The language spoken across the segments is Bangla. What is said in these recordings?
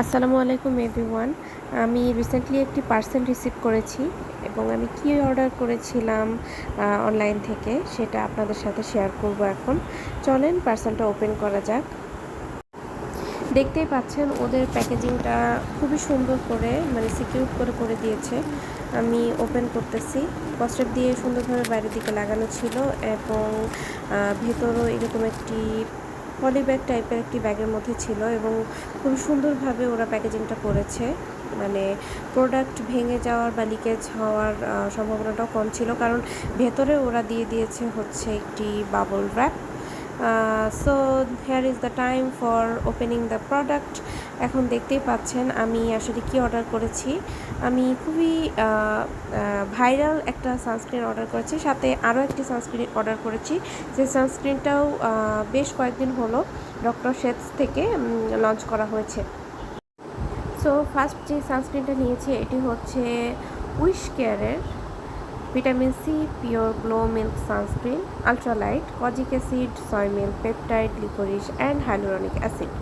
আসসালামু আলাইকুম এভরিওয়ান। আমি রিসেন্টলি একটি পার্সেল রিসিভ করেছি এবং আমি কি অর্ডার করেছিলাম অনলাইন থেকে সেটা আপনাদের সাথে শেয়ার করব এখন। চলেন পার্সেলটা ওপেন করা যাক। দেখতেই পাচ্ছেন, ওদের প্যাকেজিংটা খুবই সুন্দর করে মানে সিকিউর করে করে দিয়েছে। আমি ওপেন করতেছি। কস্টেপ দিয়ে সুন্দরভাবে বাইরের দিকে লাগানো ছিল এবং ভেতরও এরকম একটি পলিব্যাগ টাইপের একটি ব্যাগের মধ্যে ছিল এবং খুব সুন্দরভাবে ওরা প্যাকেজিংটা করেছে। মানে প্রোডাক্ট ভেঙে যাওয়ার বা লিকেজ হওয়ার সম্ভাবনাটাও কম ছিল। কারণ ভেতরে ওরা দিয়ে দিয়েছে হচ্ছে একটি bubble wrap so here is the time for opening the product এখন দেখতেই পাচ্ছেন আমি আসলে কি অর্ডার করেছি। আমি খুবই ভাইরাল একটা সানস্ক্রিন অর্ডার করেছি, সাথে আরও একটি সানস্ক্রিন অর্ডার করেছি। যে সানস্ক্রিনটাও বেশ কয়েকদিন হলো ডক্টর শেটস থেকে লঞ্চ করা হয়েছে। সো ফার্স্ট যে সানস্ক্রিনটা নিয়েছি, এটি হচ্ছে উইশ কেয়ারের vitamin C, pure glow milk sunscreen, ultralight, kojic acid, soy milk, peptide licorice and hyaluronic acid.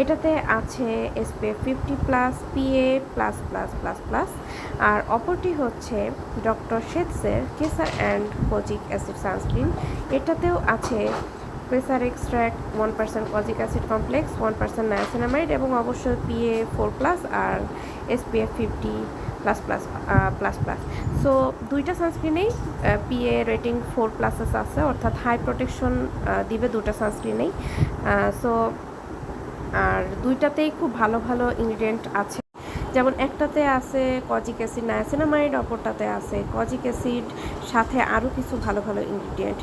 এটাতে আছে SPF fifty plus, PA plus plus plus plus. আর অপরটি হচ্ছে doctor শেটসের Kesar and kojic acid sunscreen. এটাতেও আছে pressure extract one percent kojic acid complex, one percent niacinamide এবং অবশ্যই পিএ ফোর প্লাস আর SPF fifty plus plus plus plus so দুইটা সানস্ক্রিনেই পিএ রেটিং ফোর প্লাসেস আছে, অর্থাৎ হাই প্রোটেকশন দিবে দুটা সানস্ক্রিনেই সো আর দুইটাতেই খুব ভালো ভালো ইনগ্রিডিয়েন্ট আছে। যেমন একটাতে আছে কজিক অ্যাসিড নায়াসিনামাইড অপরটাতে আছে কজিক অ্যাসিড, সাথে আরও কিছু ভালো ভালো ইনগ্রিডিয়েন্ট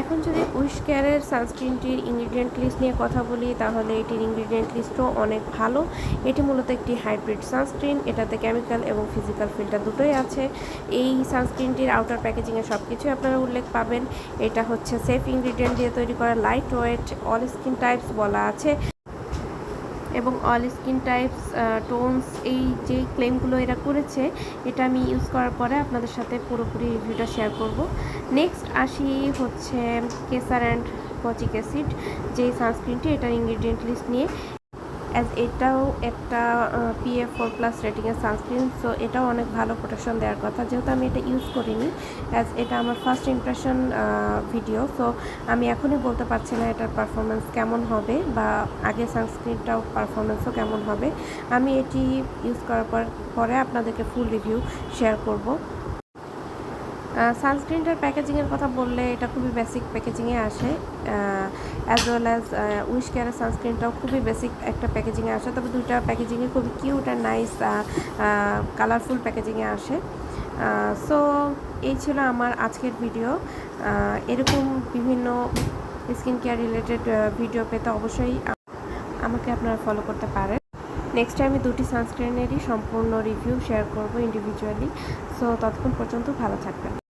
এখন যদি উইশ কেয়ারের সানস্ক্রিনটির ইনগ্রিডিয়েন্ট লিস্ট নিয়ে কথা বলি, তাহলে এটির ইনগ্রিডিয়েন্ট লিস্টও অনেক ভালো। এটি মূলত একটি হাইব্রিড সানস্ক্রিন এটাতে কেমিক্যাল এবং ফিজিক্যাল ফিল্টার দুটোই আছে। এই সানস্ক্রিনটির আউটার প্যাকেজিংয়ে সব কিছুই আপনারা উল্লেখ পাবেন। এটা হচ্ছে সেফ ইনগ্রিডিয়েন্ট দিয়ে তৈরি করা light weight all skin types বলা আছে। এবং অল স্কিন টাইপস টোনস এই যে ক্লেমগুলো এরা করেছে, এটা আমি ইউজ করার পরে আপনাদের সাথে পুরোপুরি রিভিউটা শেয়ার করব। নেক্সট আসি হচ্ছে কেসার অ্যান্ড পচিক অ্যাসিড যে সানস্ক্রিনটি এটার ইনগ্রিডিয়েন্ট লিস্ট নিয়ে। অ্যাজ এটাও একটা পিএফ ফোর প্লাস রেটিংয়ের সানস্ক্রিন সো এটাও অনেক ভালো প্রোটেকশন দেওয়ার কথা। যেহেতু আমি এটা ইউজ করিনি অ্যাজ এটা আমার ফার্স্ট ইমপ্রেশন ভিডিও সো আমি এখনই বলতে পারছি না এটার পারফরমেন্স কেমন হবে বা আগে সানস্ক্রিনটাও পারফরমেন্সও কেমন হবে। আমি এটি ইউজ করার পর, পরে আপনাদেরকে ফুল রিভিউ শেয়ার করব। সানস্ক্রিনটার প্যাকেজিংয়ের কথা বললে এটা খুবই বেসিক প্যাকেজিংয়ে আসে। অ্যাজ ওয়েল অ্যাজ উইশ কেয়ারের সানস্ক্রিনটাও খুবই বেসিক একটা প্যাকেজিংয়ে আসে। তবে দুইটা প্যাকেজিংয়ে খুবই কিউট অ্যান্ড নাইস কালারফুল প্যাকেজিংয়ে আসে। সো এই ছিল আমার আজকের ভিডিও এরকম বিভিন্ন স্কিন কেয়ার রিলেটেড ভিডিও পেতে অবশ্যই আমাকে আপনারা ফলো করতে পারেন। নেক্সট আমি দুটি সানস্ক্রিনেরই সম্পূর্ণ রিভিউ শেয়ার করব ইন্ডিভিজুয়ালি সো ততক্ষণ পর্যন্ত ভালো থাকবেন।